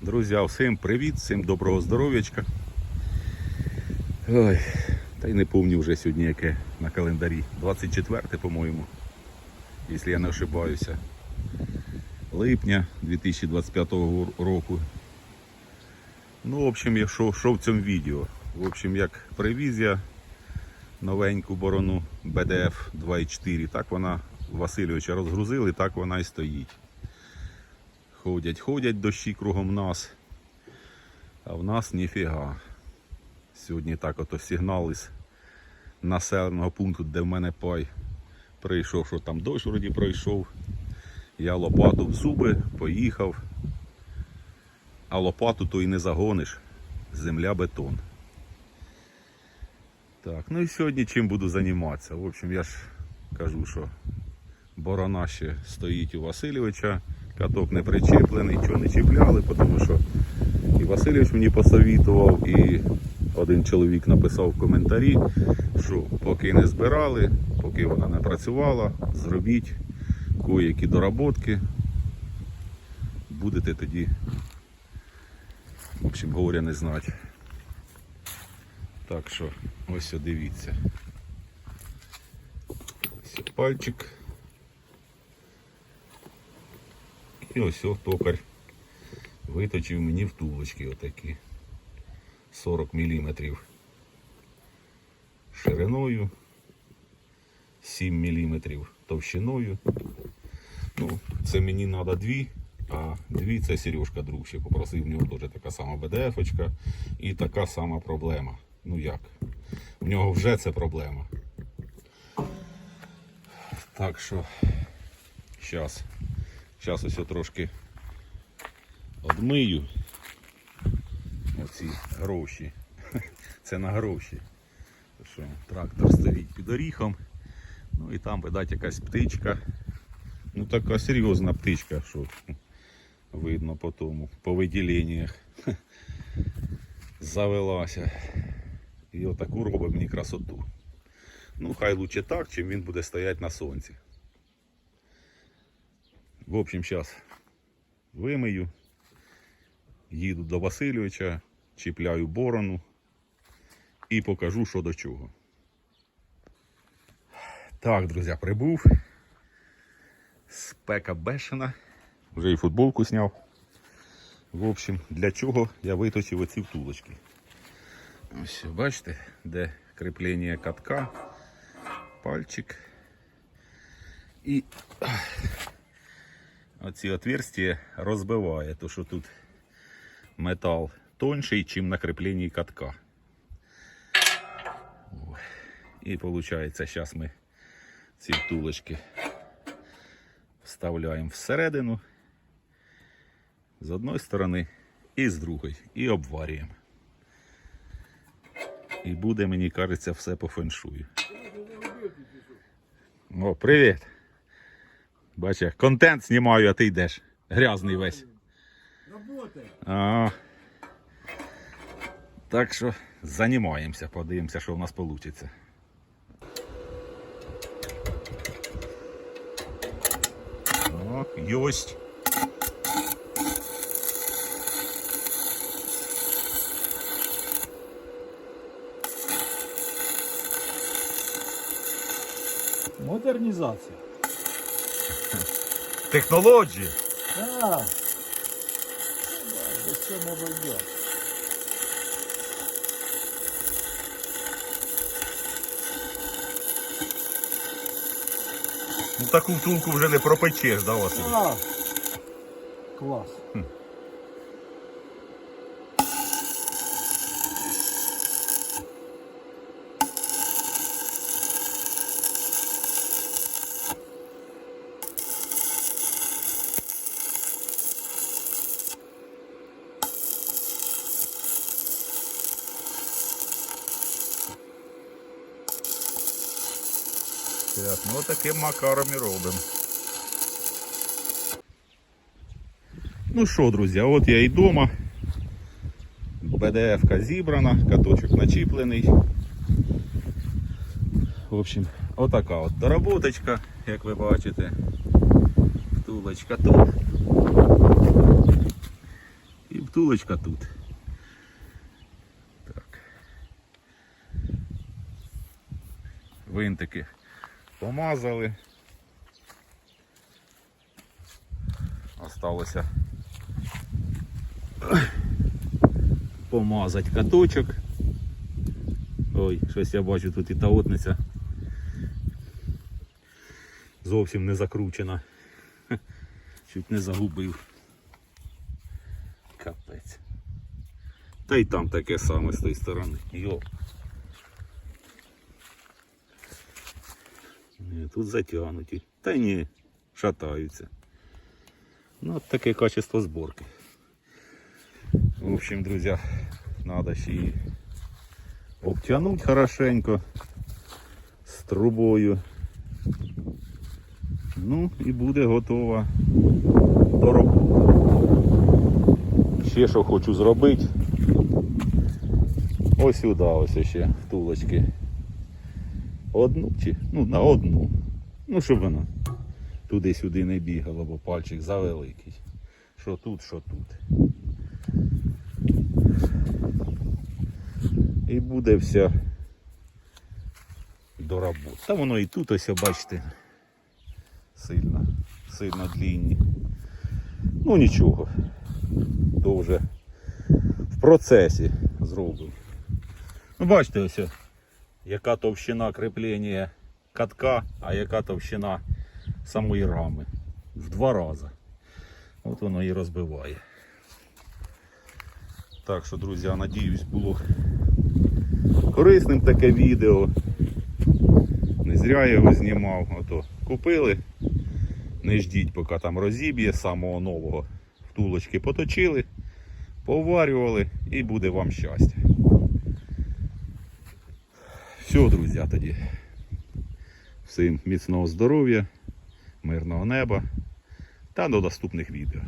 Друзі, всім привіт, всім доброго здоров'ячка. Ой, та й не пам'ятаю вже сьогодні яке на календарі. 24, по-моєму, якщо я не ошибаюся. Липня 2025 року. Ну, в общем, я що, в цьому відео? В общем, як привіз новеньку борону BDF 2.4, так вона Васильовича розгрузили, так вона і стоїть. Ходять, ходять дощі кругом нас. А в нас ніфіга. Сьогодні так ото сигнал із населеного пункту, де в мене пай прийшов, що там дощ вроді пройшов. Я лопату в зуби, поїхав. А лопату то і не загониш. Земля бетон. Так, ну і сьогодні чим буду займатися. В общем, я ж кажу, що борона ще стоїть у Васильовича. Каток не причеплений, нічого не чіпляли, тому що і Васильович мені посовітував, і один чоловік написав в коментарі, що поки не збирали, поки вона не працювала, зробіть кое-які доработки. Будете тоді, в общем, говоря не знати. Так що, ось дивіться. Ось пальчик. І ось токар виточив мені втулочки отакі 40 мм шириною, 7 мм товщиною. Ну, це мені треба дві, а дві це Сережка друг ще попросив в нього теж така сама БДФ-очка і така сама проблема. Ну як? В нього вже це проблема. Так що, зараз. Зараз ось я трошки одмию оці гроші. Це на гроші. Що трактор стоїть під оріхом. Ну і там видать якась птичка. Ну така серйозна птичка, що видно по тому, по виділеннях. Завелася. І отаку робить мені красоту. Ну, хай лучше так, чим він буде стояти на сонці. В общем, зараз вимию, їду до Васильовича, чіпляю борону і покажу, що до чого. Так, друзі, прибув. Спека бешена. Вже і футболку зняв. В общем, для чого я виточив оці втулочки. Ось, бачите, де кріплення катка, пальчик. І оці отверстия розбиває, то що тут метал тонший, чим на кріпленні катка. І виходить, зараз ми ці втулочки вставляємо всередину з одної сторони і з другої, і обварюємо. І буде, мені кажеться, все по феншую. О, привіт! Бачиш, контент знімаю, а ти йдеш. Грязний весь. А, так що займаємося, подивимося, що в нас вийде. О, Єсть. Модернизация. Технології. Да. Без чего обойдет. Ну таку втулку вже не пропечеш, да, Василь? Клас. Класс. Так, ну таким макаром і робимо. Ну що, друзі, от я і вдома. БДФ-ка зібрана, каточок начіплений. В общем, отака от доработочка, як ви бачите. Втулочка тут. І втулочка тут. Так. Винтики помазали. Осталося помазати каточок. Ой, щось я бачу тут і таотниця. Зовсім не закручена. Чуть не загубив. Капець. Та й там таке саме з тої сторони. Йо. Тут затягнуті. Та ні, шатаються. Ну, от таке качество зборки. В общем, друзья, надо ще її обтянуть хорошенько з трубою. Ну і буде готова до роботи. Ще що хочу зробити. Ось сюди, ось ще втулочки. Одну чи? Ну, на одну. Ну, щоб вона туди-сюди не бігала, бо пальчик завеликий. Що тут, що тут. І буде все до роботи. Та воно і тут ось, бачите, сильно, сильно длінні. Ну нічого. То вже в процесі зробимо. Ну бачите ось, яка товщина кріплення катка, а яка товщина самої рами. В два рази. От воно і розбиває. Так що, друзі, я надіюсь, було корисним таке відео. Не зря я його знімав. Ото купили. Не ждіть, поки там розіб'є самого нового. Втулочки поточили, поварювали і буде вам щастя. Все, друзі, тоді. Всім міцного здоров'я, мирного неба та до наступних відео.